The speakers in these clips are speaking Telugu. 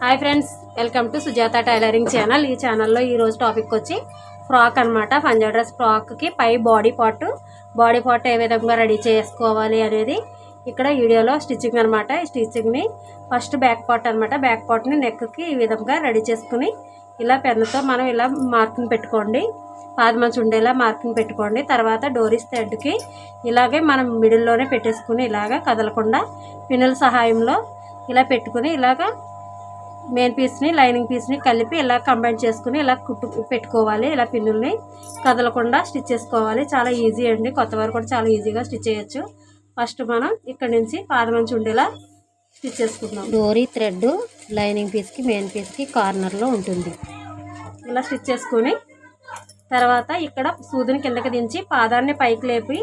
Hi friends welcome to Sujatha tailoring channel. ఈ ఛానల్లో ఈరోజు టాపిక్ వచ్చి ఫ్రాక్ అనమాట పంజాబ్ డ్రెస్ ఫ్రాక్కి పై బాడీ పార్ట్ బాడీ పార్ట్ ఏ విధంగా రెడీ చేసుకోవాలి అనేది ఇక్కడ వీడియోలో స్టిచ్చింగ్ అనమాట ఈ స్టిచ్చింగ్ని ఫస్ట్ బ్యాక్ పార్ట్ అనమాట బ్యాక్ పార్ట్ని నెక్కి ఈ విధంగా రెడీ చేసుకుని ఇలా పెన్నుతో మనం ఇలా మార్కింగ్ పెట్టుకోండి. పాదమంచి ఉండేలా మార్కింగ్ పెట్టుకోండి. తర్వాత డోరీస్ థ్రెడ్కి ఇలాగే మనం మిడిల్లోనే పెట్టేసుకుని ఇలాగా కదలకుండా పిన్నుల సహాయంలో ఇలా పెట్టుకుని ఇలాగా మెయిన్ పీస్ని లైనింగ్ పీస్ని కలిపి ఇలా కంబైన్ చేసుకుని ఇలా కుట్టు పెట్టుకోవాలి. ఇలా పిన్నుల్ని కదలకుండా స్టిచ్ చేసుకోవాలి. చాలా ఈజీ అండి. కొత్త వారు కూడా చాలా ఈజీగా స్టిచ్ చేయొచ్చు. ఫస్ట్ మనం ఇక్కడ నుంచి పాదమంచి ఉండేలా స్టిచ్ చేసుకుందాం. డోరీ థ్రెడ్ లైనింగ్ పీస్కి మెయిన్ పీస్కి కార్నర్లో ఉంటుంది. ఇలా స్టిచ్ చేసుకొని తర్వాత ఇక్కడ సూదిని కిందకి దించి పాదాన్ని పైకి లేపి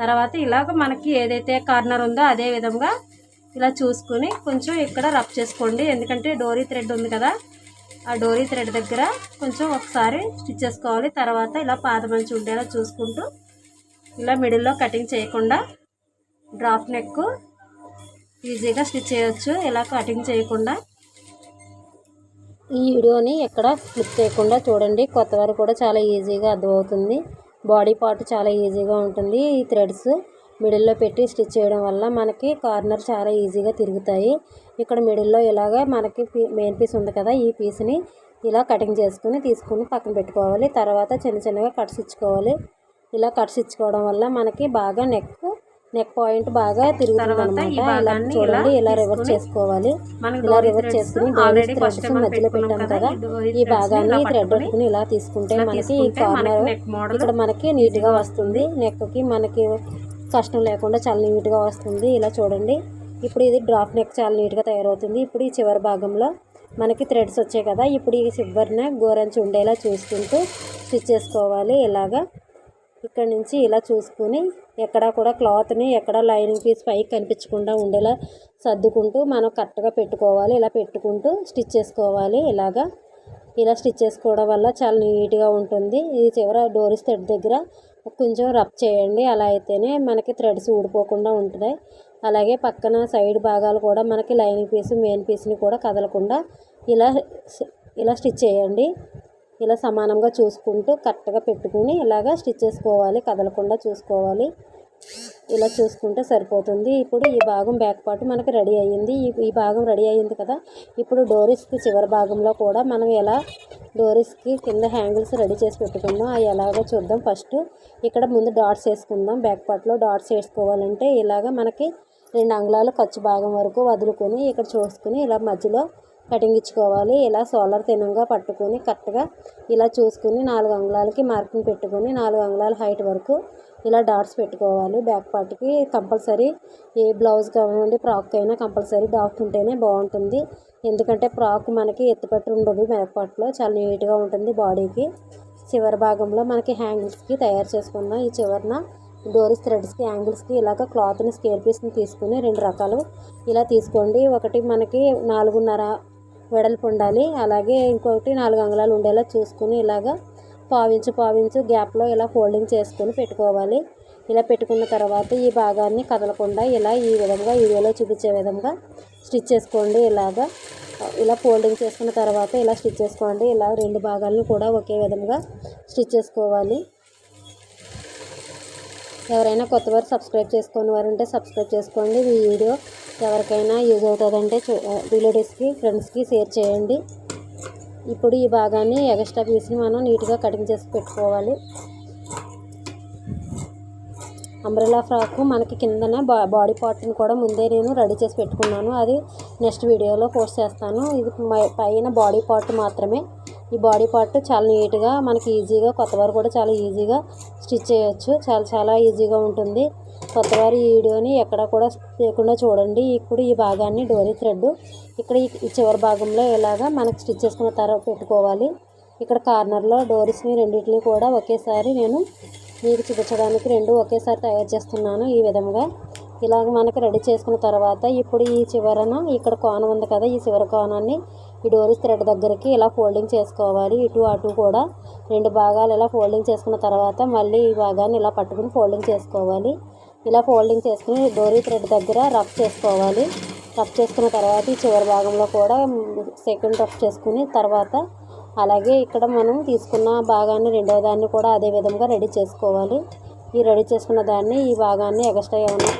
తర్వాత ఇలాగ మనకి ఏదైతే కార్నర్ ఉందో అదే విధంగా ఇలా చూసుకొని కొంచెం ఇక్కడ రబ్ చేసుకోండి. ఎందుకంటే డోరీ థ్రెడ్ ఉంది కదా ఆ డోరీ థ్రెడ్ దగ్గర కొంచెం ఒకసారి స్టిచ్ చేసుకోవాలి. తర్వాత ఇలా పాదమంచి ఉండేలా చూసుకుంటూ ఇలా మిడిల్లో కటింగ్ చేయకుండా డ్రాప్ నెక్ ఈజీగా స్టిచ్ చేయొచ్చు. ఇలా కటింగ్ చేయకుండా ఈ వీడియోని ఎక్కడ స్లిప్ చేయకుండా చూడండి. కొత్తవారు కూడా చాలా ఈజీగా అర్థమవుతుంది. బాడీ పార్ట్ చాలా ఈజీగా ఉంటుంది ఈ థ్రెడ్స్. మిడిల్లో పెట్టి స్టిచ్ చేయడం వల్ల మనకి కార్నర్ చాలా ఈజీగా తిరుగుతాయి. ఇక్కడ మిడిల్లో ఇలాగా మనకి మెయిన్ పీస్ ఉంది కదా ఈ పీస్ని ఇలా కటింగ్ చేసుకుని తీసుకుని పక్కన పెట్టుకోవాలి. తర్వాత చిన్న చిన్నగా కట్స్ ఇచ్చుకోవాలి. ఇలా కట్స్ ఇచ్చుకోవడం వల్ల మనకి బాగా నెక్ నెక్ పాయింట్ బాగా తిరుగుతుంది ఇలా చూడండి ఇలా రివర్స్ చేసుకోవాలి. ఇలా రివర్స్ చేసుకుని థ్రెడ్స్ మధ్యలో పెట్టాం కదా ఈ భాగాన్ని థ్రెడ్ పెట్టుకుని ఇలా తీసుకుంటే మనకి ఈ కార్నర్ ఇక్కడ మనకి నీట్గా వస్తుంది. నెక్కి మనకి కష్టం లేకుండా చాలా నీట్గా వస్తుంది. ఇలా చూడండి. ఇప్పుడు ఇది డ్రాప్ నెక్ చాలా నీట్గా తయారవుతుంది. ఇప్పుడు ఈ చివరి భాగంలో మనకి థ్రెడ్స్ వచ్చాయి కదా. ఇప్పుడు ఈ చివరిన గోరంచి ఉండేలా చూసుకుంటూ స్టిచ్ చేసుకోవాలి. ఇలాగా ఇక్కడ నుంచి ఇలా చూసుకుని ఎక్కడ కూడా క్లాత్ని ఎక్కడ లైనింగ్ పీస్ పైకి కనిపించకుండా ఉండేలా సర్దుకుంటూ మనం కరెక్ట్గా పెట్టుకోవాలి. ఇలా పెట్టుకుంటూ స్టిచ్ చేసుకోవాలి. ఇలాగా ఇలా స్టిచ్ చేసుకోవడం వల్ల చాలా నీట్గా ఉంటుంది. ఈ చివర డోరీస్ థ్రెడ్ దగ్గర కొంచెం రబ్ చేయండి. అలా అయితేనే మనకి థ్రెడ్స్ ఊడిపోకుండా ఉంటుంది. అలాగే పక్కన సైడ్ భాగాలు కూడా మనకి లైనింగ్ పీస్ మెయిన్ పీస్ని కూడా కదలకుండా ఇలా ఇలా స్టిచ్ చేయండి. ఇలా సమానంగా చూసుకుంటూ కరెక్ట్గా పెట్టుకుని ఇలాగా స్టిచ్ చేసుకోవాలి. కదలకుండా చూసుకోవాలి. ఇలా చూసుకుంటే సరిపోతుంది. ఇప్పుడు ఈ భాగం బ్యాక్ పార్ట్ మనకి రెడీ అయ్యింది. ఈ ఈ భాగం రెడీ అయ్యింది కదా. ఇప్పుడు డోరిస్కి చివరి భాగంలో కూడా మనం ఎలా డోరీస్కి కింద హ్యాంగిల్స్ రెడీ చేసి పెట్టుకుందాం. అవి ఎలాగో చూద్దాం. ఫస్ట్ ఇక్కడ ముందు డాట్స్ వేసుకుందాం. బ్యాక్ పార్ట్లో డాట్స్ వేసుకోవాలంటే ఇలాగ మనకి రెండు అంగుళాలు ఖర్చు భాగం వరకు వదులుకొని ఇక్కడ చూసుకుని ఇలా మధ్యలో కటింగ్ ఇచ్చుకోవాలి ఇలా సోలార్ తినంగా పట్టుకొని కరెక్ట్గా ఇలా చూసుకుని నాలుగు అంగుళాలకి మార్కింగ్ పెట్టుకొని నాలుగు అంగుళాల హైట్ వరకు ఇలా డాట్స్ పెట్టుకోవాలి. బ్యాక్ పార్ట్కి కంపల్సరీ ఏ బ్లౌజ్ కానివ్వండి ఫ్రాక్ అయినా కంపల్సరీ డాట్ ఉంటేనే బాగుంటుంది. ఎందుకంటే ఫ్రాక్ మనకి ఎత్తుపట్టు ఉండదు బ్యాక్ పార్ట్లో చాలా నీట్గా ఉంటుంది బాడీకి. చివరి భాగంలో మనకి హ్యాంగిల్స్కి తయారు చేసుకుందాం ఈ చివరిన డోరీస్ థ్రెడ్స్కి యాంగిల్స్కి ఇలాగ క్లాత్ని స్కేర్ పీస్ని తీసుకుని రెండు రకాలు ఇలా తీసుకోండి. ఒకటి మనకి నాలుగున్నర వెడల్పు ఉండాలి. అలాగే ఇంకొకటి నాలుగు అంగుళాలు ఉండేలా చూసుకుని ఇలాగా పావించు పావించు గ్యాప్లో ఇలా ఫోల్డింగ్ చేసుకొని పెట్టుకోవాలి. ఇలా పెట్టుకున్న తర్వాత ఈ భాగాన్ని కదలకుండా ఇలా ఈ విధంగా వీడియోలో చూపించే విధంగా స్టిచ్ చేసుకోండి. ఇలాగా ఇలా ఫోల్డింగ్ చేసుకున్న తర్వాత ఇలా స్టిచ్ చేసుకోండి. ఇలా రెండు భాగాలను కూడా ఒకే విధంగా స్టిచ్ చేసుకోవాలి. ఎవరైనా కొత్తవారు సబ్స్క్రైబ్ చేసుకుని వారు ఉంటే సబ్స్క్రైబ్ చేసుకోండి. ఈ వీడియో ఎవరికైనా యూజ్ అవుతుందంటే రిలేటివ్స్కి ఫ్రెండ్స్కి షేర్ చేయండి. ఇప్పుడు ఈ భాగాన్ని ఎక్స్ట్రా పీస్ని మనం నీట్గా కటింగ్ చేసి పెట్టుకోవాలి. అంబ్రెలా ఫ్రాక్ మనకి కిందన బా బాడీ పార్ట్ని కూడా ముందే నేను రెడీ చేసి పెట్టుకున్నాను. అది నెక్స్ట్ వీడియోలో పోస్ట్ చేస్తాను. ఇది పైన బాడీ పార్ట్ మాత్రమే. ఈ బాడీ పార్ట్ చాలా నీట్గా మనకి ఈజీగా కొత్తవారు కూడా చాలా ఈజీగా స్టిచ్ చేయొచ్చు. చాలా చాలా ఈజీగా ఉంటుంది. కొత్తవారు ఈ వీడియోని ఎక్కడ కూడా లేకుండా చూడండి. ఇప్పుడు ఈ భాగాన్ని డోరీ థ్రెడ్. ఇక్కడ ఈ చివరి భాగంలో ఇలాగా మనకి స్టిచ్ చేసుకున్న తర్వాత పెట్టుకోవాలి. ఇక్కడ కార్నర్లో డోరీస్ని రెండింటిని కూడా ఒకేసారి నేను మీకు చూపించడానికి రెండు ఒకేసారి తయారు చేస్తున్నాను ఈ విధంగా ఇలాగ మనకి రెడీ చేసుకున్న తర్వాత ఇప్పుడు ఈ చివరన ఇక్కడ కోణం ఉంది కదా ఈ చివరి కోణాన్ని ఈ డోరీస్ థ్రెడ్ దగ్గరికి ఇలా ఫోల్డింగ్ చేసుకోవాలి. ఇటు అటు కూడా రెండు భాగాలు ఇలా ఫోల్డింగ్ చేసుకున్న తర్వాత మళ్ళీ ఈ భాగాన్ని ఇలా పట్టుకుని ఫోల్డింగ్ చేసుకోవాలి. ఇలా ఫోల్డింగ్ చేసుకుని డోరీ థ్రెడ్ దగ్గర రఫ్ చేసుకోవాలి. రఫ్ చేసుకున్న తర్వాత ఈ చివరి భాగంలో కూడా సెకండ్ రఫ్ చేసుకుని తర్వాత అలాగే ఇక్కడ మనం తీసుకున్న భాగాన్ని రెండవ దాన్ని కూడా అదే విధంగా రెడీ చేసుకోవాలి. ఈ రెడీ చేసుకున్న దాన్ని ఈ భాగాన్ని ఎక్స్ట్రా ఏమైనా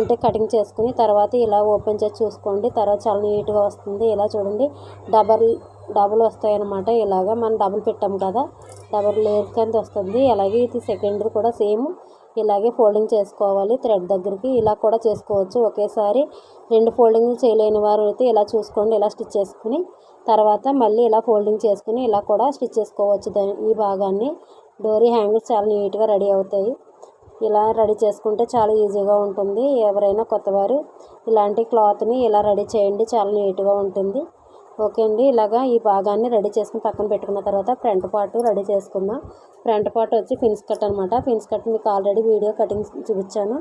ఉంటే కటింగ్ చేసుకుని తర్వాత ఇలా ఓపెన్ చేసి చూసుకోండి. తర్వాత చాలా నీట్గా వస్తుంది. ఇలా చూడండి. డబల్ డబుల్ వస్తాయి అన్నమాట ఇలాగా మనం డబుల్ పెట్టాం కదా. డబుల్ లేయర్ కింద వస్తుంది. అలాగే ఇది సెకండ్ కూడా సేమ్ ఇలాగే ఫోల్డింగ్ చేసుకోవాలి. థ్రెడ్ దగ్గరికి ఇలా కూడా చేసుకోవచ్చు. ఒకేసారి రెండు ఫోల్డింగ్ చేయలేని వారు అయితే ఇలా చూసుకోండి. ఇలా స్టిచ్ చేసుకుని తర్వాత మళ్ళీ ఇలా ఫోల్డింగ్ చేసుకుని ఇలా కూడా స్టిచ్ చేసుకోవచ్చు. దాని ఈ భాగాన్ని డోరీ హ్యాంగిల్స్ చాలా నీట్గా రెడీ అవుతాయి. ఇలా రెడీ చేసుకుంటే చాలా ఈజీగా ఉంటుంది. ఎవరైనా కొత్తవారు ఇలాంటి క్లాత్ని ఇలా రెడీ చేయండి. చాలా నీట్గా ఉంటుంది. ఓకే అండి ఇలాగా ఈ భాగాన్ని రెడీ చేసుకుని పక్కన పెట్టుకున్న తర్వాత ఫ్రంట్ పార్ట్ రెడీ చేసుకుందాం. ఫ్రంట్ పార్ట్ వచ్చి ఫిన్స్ కట్ అనమాట ఫిన్స్ కట్ మీకు ఆల్రెడీ వీడియో కటింగ్ చూపించాను.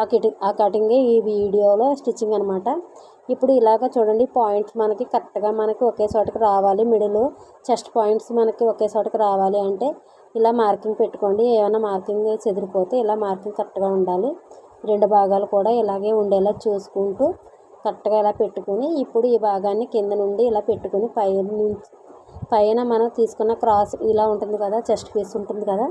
ఆ కటింగ్ ఆ కటింగే ఈ వీడియోలో స్టిచ్చింగ్ అనమాట ఇప్పుడు ఇలాగ చూడండి పాయింట్స్ మనకి కరెక్ట్గా మనకి ఒకే చోటకి రావాలి. మిడిల్ చెస్ట్ పాయింట్స్ మనకి ఒకే చోటకి రావాలి అంటే ఇలా మార్కింగ్ పెట్టుకోండి. ఏమైనా మార్కింగ్ చెదిరిపోతే ఇలా మార్కింగ్ కరెక్ట్గా ఉండాలి. రెండు భాగాలు కూడా ఇలాగే ఉండేలా చూసుకుంటూ కరెక్ట్గా ఇలా పెట్టుకుని ఇప్పుడు ఈ భాగాన్ని కింద నుండి ఇలా పెట్టుకుని పై నుంచి పైన మనం తీసుకున్న క్రాస్ ఇలా ఉంటుంది కదా చెస్ట్ పీస్ ఉంటుంది కదా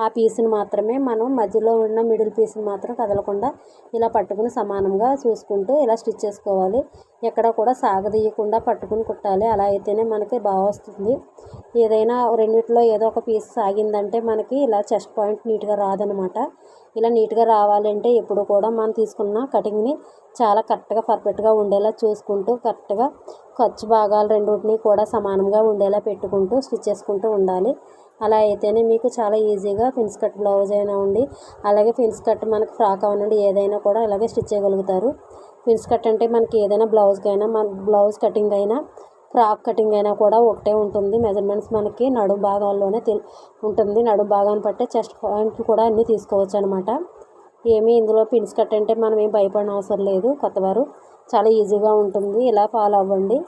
ఆ పీస్ని మాత్రమే మనం మధ్యలో ఉన్న మిడిల్ పీస్ని మాత్రం కదలకుండా ఇలా పట్టుకుని సమానంగా చూసుకుంటూ ఇలా స్టిచ్ చేసుకోవాలి. ఎక్కడ కూడా సాగదీయకుండా పట్టుకుని కుట్టాలి. అలా అయితేనే మనకి బాగా వస్తుంది. ఏదైనా రెండిట్లో ఏదో ఒక పీస్ సాగిందంటే మనకి ఇలా చెస్ట్ పాయింట్ నీట్గా రాదనమాట. ఇలా నీట్గా రావాలంటే ఎప్పుడు కూడా మనం తీసుకున్న కటింగ్ని చాలా కరెక్ట్గా పర్ఫెక్ట్గా ఉండేలా చూసుకుంటూ కరెక్ట్గా ఖర్చు భాగాలు రెండింటిని కూడా సమానంగా ఉండేలా పెట్టుకుంటూ స్టిచ్ చేసుకుంటూ ఉండాలి. అలా అయితేనే మీకు చాలా ఈజీగా ఫిన్స్ కట్ బ్లౌజ్ అయినా ఉండి అలాగే ఫిన్స్ కట్ మనకి ఫ్రాక్ అవనండి ఏదైనా కూడా అలాగే స్టిచ్ చేయగలుగుతారు. ఫిన్స్ కట్ అంటే మనకి ఏదైనా బ్లౌజ్కైనా మన బ్లౌజ్ కటింగ్ అయినా ఫ్రాక్ కటింగ్ అయినా కూడా ఒకటే ఉంటుంది. మెజర్మెంట్స్ మనకి నడు భాగాల్లోనే ఉంటుంది. నడు భాగాన్ని బట్టే చెస్ట్ పాయింట్ కూడా అన్నీ తీసుకోవచ్చు అనమాట ఏమీ ఇందులో పిన్స్ కట్ అంటే మనం ఏం భయపడిన అవసరం లేదు కొత్తవారు. చాలా ఈజీగా ఉంటుంది. ఇలా ఫాలో అవ్వండి.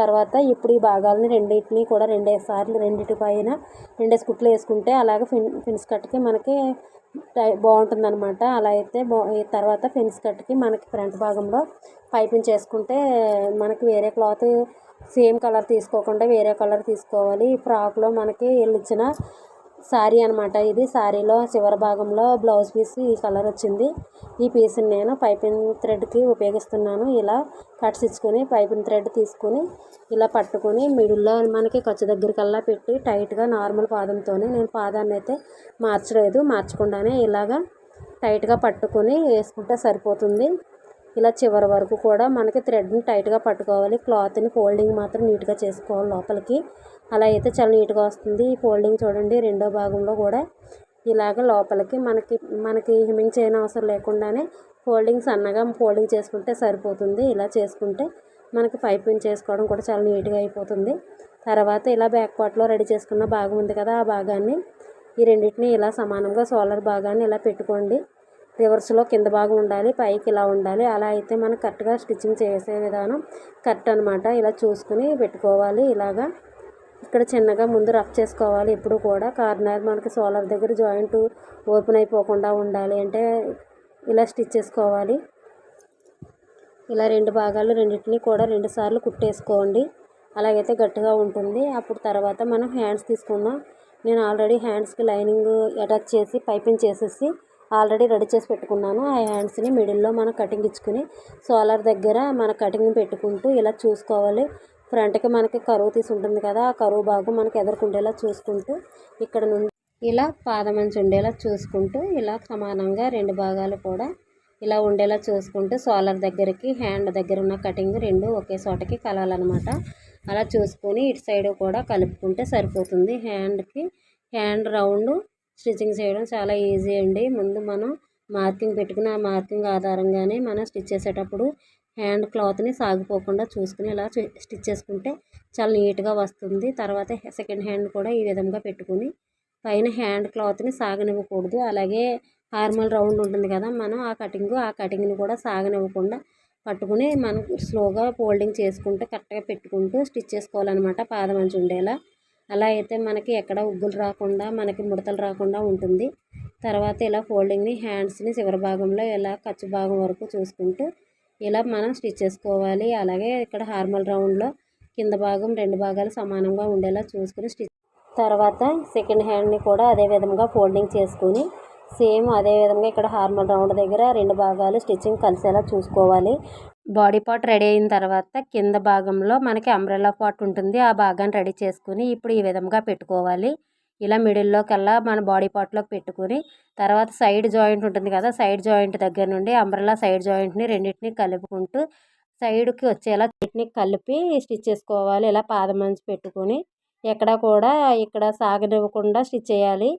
తర్వాత ఇప్పుడు ఈ భాగాలని రెండింటిని కూడా రెండే సార్లు రెండింటి పైన రెండేసి కుట్లు వేసుకుంటే అలాగే ఫిన్ ఫిన్స్ కట్కి మనకి బాగుంటుంది అనమాట అలా అయితే బా తర్వాత ఫిన్స్ కట్కి మనకి ఫ్రంట్ భాగంలో పైపింగ్ చేసుకుంటే మనకి వేరే క్లాత్ సేమ్ కలర్ తీసుకోకుండా వేరే కలర్ తీసుకోవాలి. ఫ్రాక్లో మనకి వెళ్ళిచ్చిన శారీ అనమాట ఇది శారీలో చివరి భాగంలో బ్లౌజ్ పీస్ ఈ కలర్ వచ్చింది. ఈ పీస్ని నేను పైపింగ్ థ్రెడ్కి ఉపయోగిస్తున్నాను. ఇలా కట్స్ ఇచ్చుకొని పైపింగ్ థ్రెడ్ తీసుకొని ఇలా పట్టుకొని మిడిల్లో మనకి ఖర్చు దగ్గరికల్లా పెట్టి టైట్గా నార్మల్ పాదంతోనే నేను పాదాన్ని అయితే మార్చలేదు. మార్చకుండానే ఇలాగా టైట్గా పట్టుకొని వేసుకుంటే సరిపోతుంది. ఇలా చివరి వరకు కూడా మనకి థ్రెడ్ని టైట్గా పట్టుకోవాలి. క్లాత్ని ఫోల్డింగ్ మాత్రం నీట్గా చేసుకోవాలి లోపలికి. అలా అయితే చాలా నీట్గా వస్తుంది. ఈ ఫోల్డింగ్ చూడండి రెండో భాగంలో కూడా ఇలాగ లోపలికి మనకి మనకి హిమింగ్ చేయని అవసరం లేకుండానే ఫోల్డింగ్ సన్నగా ఫోల్డింగ్ చేసుకుంటే సరిపోతుంది. ఇలా చేసుకుంటే మనకి పైపింగ్ చేసుకోవడం కూడా చాలా నీట్గా అయిపోతుంది. తర్వాత ఇలా బ్యాక్ పార్ట్లో రెడీ చేసుకున్న భాగం ఉంది కదా ఆ భాగాన్ని ఈ రెండింటిని ఇలా సమానంగా సోలర్ భాగాన్ని ఇలా పెట్టుకోండి. రివర్స్లో కింద భాగం ఉండాలి పైకి ఇలా ఉండాలి. అలా అయితే మనం కరెక్ట్గా స్టిచ్చింగ్ చేసే విధానం కరెక్ట్ అనమాట ఇలా చూసుకుని పెట్టుకోవాలి. ఇలాగా ఇక్కడ చిన్నగా ముందు రఫ్ చేసుకోవాలి. ఎప్పుడు కూడా కార్నర్ మనకి సోలర్ దగ్గర జాయింట్ ఓపెన్ అయిపోకుండా ఉండాలి అంటే ఇలా స్టిచ్ చేసుకోవాలి. ఇలా రెండు భాగాలు రెండింటిని కూడా రెండు సార్లు కుట్టేసుకోండి. అలాగైతే గట్టిగా ఉంటుంది. అప్పుడు తర్వాత మనం హ్యాండ్స్ తీసుకుందాం. నేను ఆల్రెడీ హ్యాండ్స్కి లైనింగ్ అటాచ్ చేసి పైపింగ్ చేసేసి ఆల్రెడీ రెడీ చేసి పెట్టుకున్నాను. ఆ హ్యాండ్స్ని మిడిల్లో మనం కటింగ్ ఇచ్చుకుని సోలార్ దగ్గర మన కటింగ్ పెట్టుకుంటూ ఇలా చూసుకోవాలి. ఫ్రంట్కి మనకి కరువు తీసి ఉంటుంది కదా ఆ కరువు భాగం మనకి ఎదుర్కొండేలా చూసుకుంటూ ఇక్కడ నుండి ఇలా పాదమంచి ఉండేలా చూసుకుంటూ ఇలా సమానంగా రెండు భాగాలు కూడా ఇలా ఉండేలా చూసుకుంటూ సోలార్ దగ్గరికి హ్యాండ్ దగ్గర ఉన్న కటింగ్ రెండు ఒకే చోటకి కలాలన్నమాట అలా చూసుకొని ఇటు సైడ్ కూడా కలుపుకుంటే సరిపోతుంది. హ్యాండ్కి హ్యాండ్ రౌండ్ స్టిచ్చింగ్ చేయడం చాలా ఈజీ అండి. ముందు మనం మార్కింగ్ పెట్టుకుని ఆ మార్కింగ్ ఆధారంగానే మనం స్టిచ్ చేసేటప్పుడు హ్యాండ్ క్లాత్ని సాగిపోకుండా చూసుకుని ఇలా స్టిచ్ చేసుకుంటే చాలా నీట్గా వస్తుంది. తర్వాత సెకండ్ హ్యాండ్ కూడా ఈ విధంగా పెట్టుకుని పైన హ్యాండ్ క్లాత్ని సాగనివ్వకూడదు. అలాగే హార్మల్ రౌండ్ ఉంటుంది కదా మనం ఆ కటింగ్ ఆ కటింగ్ని కూడా సాగనివ్వకుండా పట్టుకుని మనం స్లోగా ఫోల్డింగ్ చేసుకుంటూ కరెక్ట్గా పెట్టుకుంటూ స్టిచ్ చేసుకోవాలన్నమాట పాదం అంచు ఉండేలా. అలా అయితే మనకి ఎక్కడ ఉగ్గులు రాకుండా మనకి ముడతలు రాకుండా ఉంటుంది. తర్వాత ఇలా ఫోల్డింగ్ని హ్యాండ్స్ని చివరి భాగంలో ఇలా ఖర్చు భాగం వరకు చూసుకుంటూ ఇలా మనం స్టిచ్ చేసుకోవాలి. అలాగే ఇక్కడ హార్మల్ రౌండ్లో కింద భాగం రెండు భాగాలు సమానంగా ఉండేలా చూసుకుని స్టిచ్. తర్వాత సెకండ్ హ్యాండ్ని కూడా అదే విధంగా ఫోల్డింగ్ చేసుకుని సేమ్ అదే విధంగా ఇక్కడ హార్మల్ రౌండ్ దగ్గర రెండు భాగాలు స్టిచ్చింగ్ కలిసేలా చూసుకోవాలి. బాడీ పార్ట్ రెడీ అయిన తర్వాత కింద భాగంలో మనకి అంబ్రెల్లా పార్ట్ ఉంటుంది. ఆ భాగాన్ని రెడీ చేసుకుని ఇప్పుడు ఈ విధంగా పెట్టుకోవాలి. ఇలా మిడిల్లో కల్లా మన బాడీ పార్ట్లోకి పెట్టుకుని తర్వాత సైడ్ జాయింట్ ఉంటుంది కదా సైడ్ జాయింట్ దగ్గర నుండి అంబ్రెల్లా సైడ్ జాయింట్ని రెండింటిని కలుపుకుంటూ సైడ్కి వచ్చేలా వీటిని కలిపి స్టిచ్ చేసుకోవాలి. ఇలా పాదమంచి పెట్టుకొని ఎక్కడ కూడా ఇక్కడ సాగనివ్వకుండా స్టిచ్ చేయాలి.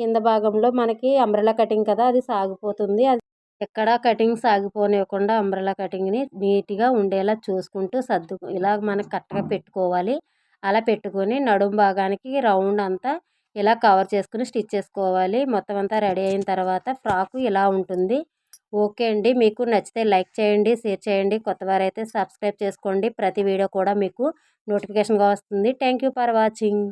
కింద భాగంలో మనకి అంబ్రెలా కటింగ్ కదా అది సాగిపోతుంది. అది ఎక్కడ కటింగ్ సాగిపోనివ్వకుండా అంబ్రెలా కటింగ్ని నీట్గా ఉండేలా చూసుకుంటూ సర్దు ఇలా మనం కరెక్ట్గా పెట్టుకోవాలి. అలా పెట్టుకొని నడుము భాగానికి రౌండ్ అంతా ఇలా కవర్ చేసుకుని స్టిచ్ చేసుకోవాలి. మొత్తం అంతా రెడీ అయిన తర్వాత ఫ్రాకు ఇలా ఉంటుంది. ఓకే అండి. మీకు నచ్చితే లైక్ చేయండి షేర్ చేయండి. కొత్తవారైతే సబ్స్క్రైబ్ చేసుకోండి. ప్రతి వీడియో కూడా మీకు నోటిఫికేషన్గా వస్తుంది. Thank you for watching.